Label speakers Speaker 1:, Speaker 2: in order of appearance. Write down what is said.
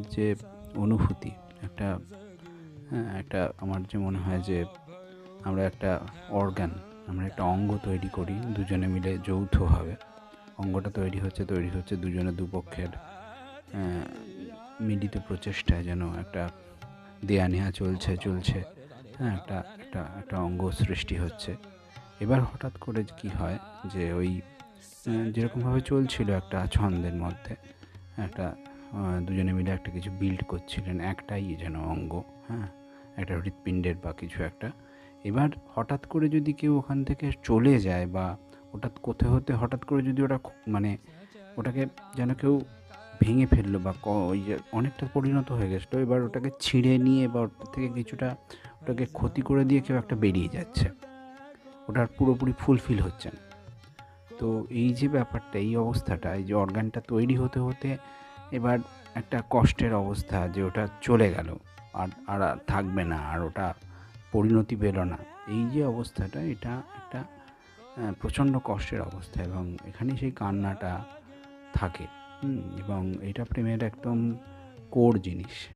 Speaker 1: প্রেমের যে অনুভূতি, একটা হ্যাঁ একটা আমার যে মনে হয় যে আমরা একটা অর্গান, আমরা একটা অঙ্গ তৈরি করি, দুজনে মিলে যৌথভাবে। অঙ্গটা তৈরি হচ্ছে তৈরি হচ্ছে দুজনে দুপক্ষের মিলিত প্রচেষ্টায় যেন একটা দেয়া নেওয়া চলছে চলছে হ্যাঁ একটা একটা একটা অঙ্গ সৃষ্টি হচ্ছে। এবার হঠাৎ করে কি হয় যে ওই যেরকমভাবে চলছিল একটা ছন্দের মধ্যে, একটা দুজনে মিলে একটা কিছু বিল্ড করছিলেন, একটাই যেন অঙ্গ হ্যাঁ? একটা হৃৎপিণ্ডের বা কিছু একটা। এবার হঠাৎ করে যদি কেউ ওখান থেকে চলে যায় বা হঠাৎ কোথাও হতে, হঠাৎ করে যদি ওটা মানে ওটাকে যেন কেউ ভেঙে ফেলল বা ওই যে অনেকটা পরিণত হয়ে গেছিল এবার ওটাকে ছিঁড়ে নিয়ে বা ওটার থেকে কিছুটা ওটাকে ক্ষতি করে দিয়ে কেউ একটা বেরিয়ে যাচ্ছে। ওটার পুরোপুরি ফুলফিল হচ্ছে না। তো এই যে ব্যাপারটা, এই অবস্থাটা, এই যে অর্গানটা তৈরি হতে হতে এবার একটা কষ্টের অবস্থা যে ওটা চলে গেল। আর আর থাকবে না, আর ওটা পরিণতি পেল না। এই যে অবস্থাটা, এটা একটা প্রচণ্ড কষ্টের অবস্থা এবং এখানে সেই কান্নাটা থাকে। এবং এটা প্রেমের একদম কোর জিনিস।